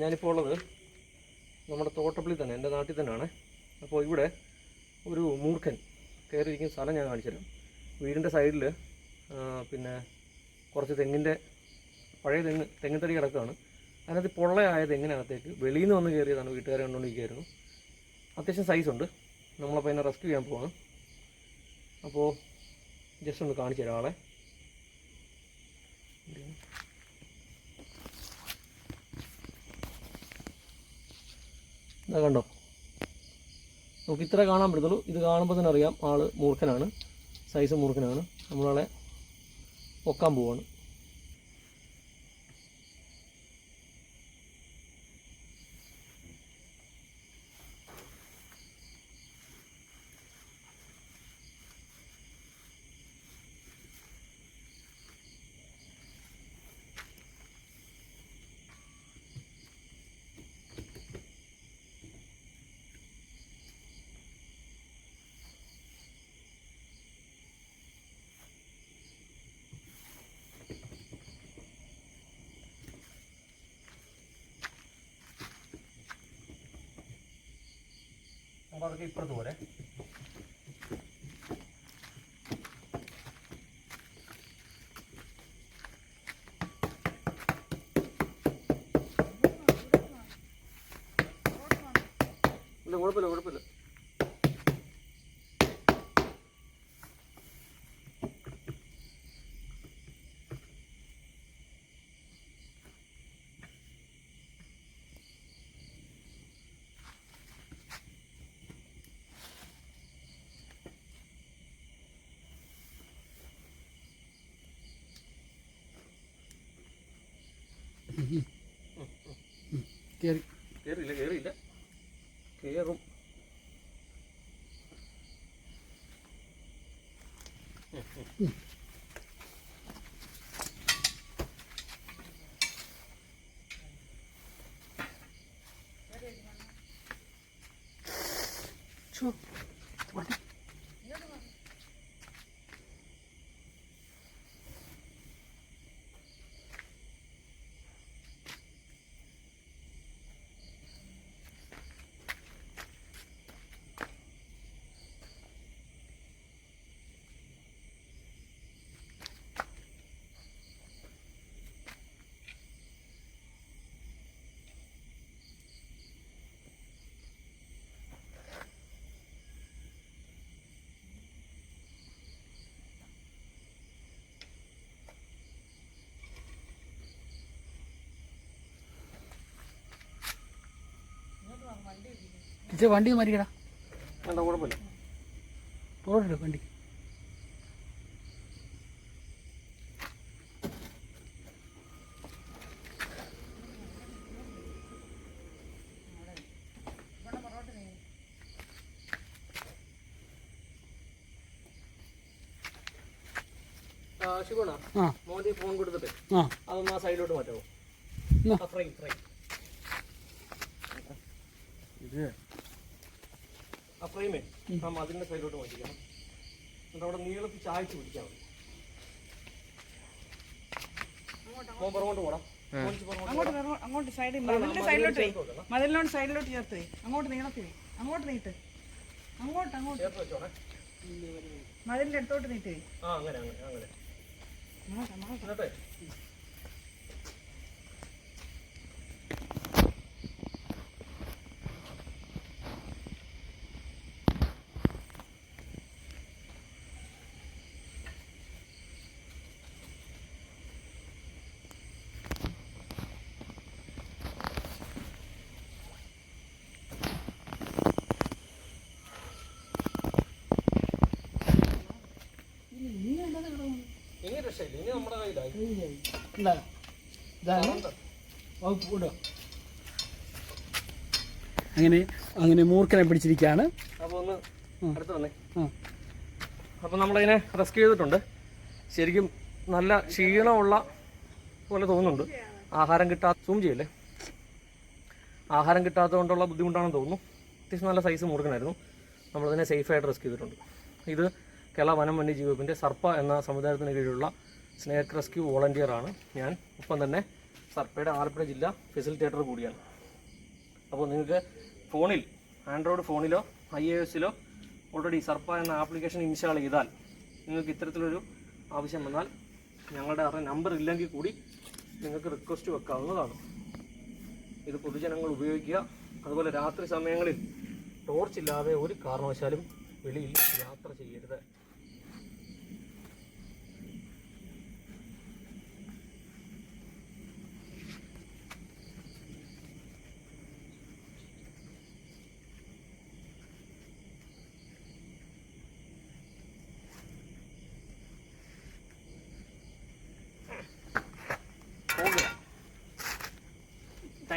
ഞാനിപ്പോൾ ഉള്ളത് നമ്മുടെ തോട്ടപ്പള്ളി തന്നെ എന്റെ നാട്ടിൽ തന്നെയാണ്. അപ്പോൾ ഇവിടെ ഒരു മൂർഖൻ കയറിയിരിക്കുന്ന സ്ഥലം ഞാൻ കാണിച്ചുതരാം വീടിന്റെ സൈഡിൽ പിന്നെ കുറച്ച് തെങ്ങിന്റെ പഴയ തെങ്ങ് തെങ്ങിൻ തടി കിടക്കുകയാണ്. അതിനകത്ത് പൊള്ളയായ തെങ്ങിനകത്തേക്ക് വെളിയിൽ നിന്ന് വന്ന് കയറിയതാണ് വീട്ടുകാരെ കണ്ടുകൊണ്ടിരിക്കുകയായിരുന്നു. അത്യാവശ്യം സൈസുണ്ട് നമ്മളപ്പോൾ അതിനെ റെസ്ക്യൂ ചെയ്യാൻ പോവാണ്. അപ്പോൾ ജസ്റ്റ് ഒന്ന് കാണിച്ചു തരാം ആളെ. ഇതാ കണ്ടോ? നമുക്ക് ഇത്ര കാണാൻ പറ്റത്തുള്ളൂ. ഇത് കാണുമ്പോൾ തന്നെ അറിയാം ആൾ മൂർഖനാണ്. സൈസ് മൂർഖനാണ്. നമ്മളാളെ പൊക്കാൻ പോവാണ്. അപ്പോൾ അതൊക്കെ ഇപ്പുറത്ത് പോരെ. ഇല്ല കുഴപ്പമില്ല കുഴപ്പമില്ല. കയറി കയറിയില്ല കയറിയില്ല കയറും ഇച്ചിരി വണ്ടി മരിക്കടാ. വേണ്ട കുഴപ്പമില്ല. പുറോട്ടിട്ട് വണ്ടി. ശിവണ മോദി ഫോൺ കൊടുത്തിട്ട് അതൊന്ന് ആ സൈഡിലോട്ട്. ആ, ഫ്രൈ ഫ്രൈ ഇത് ആ ഫ്രെയിമേ ആ മതിലിന്റെ സൈഡിലോട്ട് മാറ്റിക്കണം. എന്നിട്ട് അവിടെ നീളത്തിൽ ചായച്ച് പിടിക്കാൻ മതി. മോൻ പുറകോട്ട് പോടാം. അങ്ങോട്ട് അങ്ങോട്ട് സൈഡിൽ മതിലിന്റെ സൈഡിലോട്ട് ചേർത്ത് വെക്കണം. മതിലിനോട് സൈഡിലോട്ട് ചേർത്ത് അങ്ങോട്ട് നീളത്തി അങ്ങോട്ട് നീട്ട്. അങ്ങോട്ട് അങ്ങോട്ട്. മതിലിന്റെ അടുത്തോട്ട് നീട്ട് ആ അങ്ങനെ അങ്ങനെ അങ്ങനെ അങ്ങോട്ട് അങ്ങോട്ട് എന്നിട്ടേ ഇനി രക്ഷയില്ല ഇനി നമ്മുടെ കയ്യിലായി. അങ്ങനെ അങ്ങനെ മൂർഖനെ പിടിച്ചിരിക്കുകയാണ്. അപ്പോൾ ഒന്ന്. അടുത്ത് വന്നേ. അപ്പോൾ നമ്മളതിനെ റെസ്ക്യൂ ചെയ്തിട്ടുണ്ട്. ശരിക്കും നല്ല ക്ഷീണമുള്ള പോലെ തോന്നുന്നുണ്ട്. ആഹാരം കിട്ടാത്ത സൂം ചെയ്യല്ലേ? ആഹാരം കിട്ടാത്തതുകൊണ്ടുള്ള ബുദ്ധിമുട്ടാണെന്ന് തോന്നുന്നു. അത്യാവശ്യം നല്ല സൈസ് മൂർഖനായിരുന്നു. നമ്മളതിനെ സേഫായിട്ട് റെസ്ക്യൂ ചെയ്തിട്ടുണ്ട്. ഇത് കേരള വനം വന്യജീവി വകുപ്പിന്റെ സർപ്പ എന്ന സമുദായത്തിന് കീഴിലുള്ള സ്നേക്ക് റെസ്ക്യൂ വോളണ്ടിയറാണ് ഞാൻ ഒപ്പം തന്നെ സർപ്പയുടെ ആലപ്പുഴ ജില്ല ഫെസിലിറ്റേറ്റർ കൂടിയാണ്. അപ്പോൾ നിങ്ങൾക്ക് ഫോണിൽ ആൻഡ്രോയിഡ് ഫോണിലോ ഐ എ എസിലോ ഓൾറെഡി സർപ്പ എന്ന ആപ്ലിക്കേഷൻ ഇൻസ്റ്റാൾ ചെയ്താൽ നിങ്ങൾക്ക് ഇത്തരത്തിലൊരു ആവശ്യം വന്നാൽ ഞങ്ങളുടെ അറിയ നമ്പർ ഇല്ലെങ്കിൽ കൂടി നിങ്ങൾക്ക് റിക്വസ്റ്റ് വെക്കാവുന്നതാണ്. ഇത് പൊതുജനങ്ങൾ ഉപയോഗിക്കുക. അതുപോലെ രാത്രി സമയങ്ങളിൽ ടോർച്ച് ഇല്ലാതെ ഒരു കാരണവശാലും വെളിയിൽ യാത്ര ചെയ്യരുത്.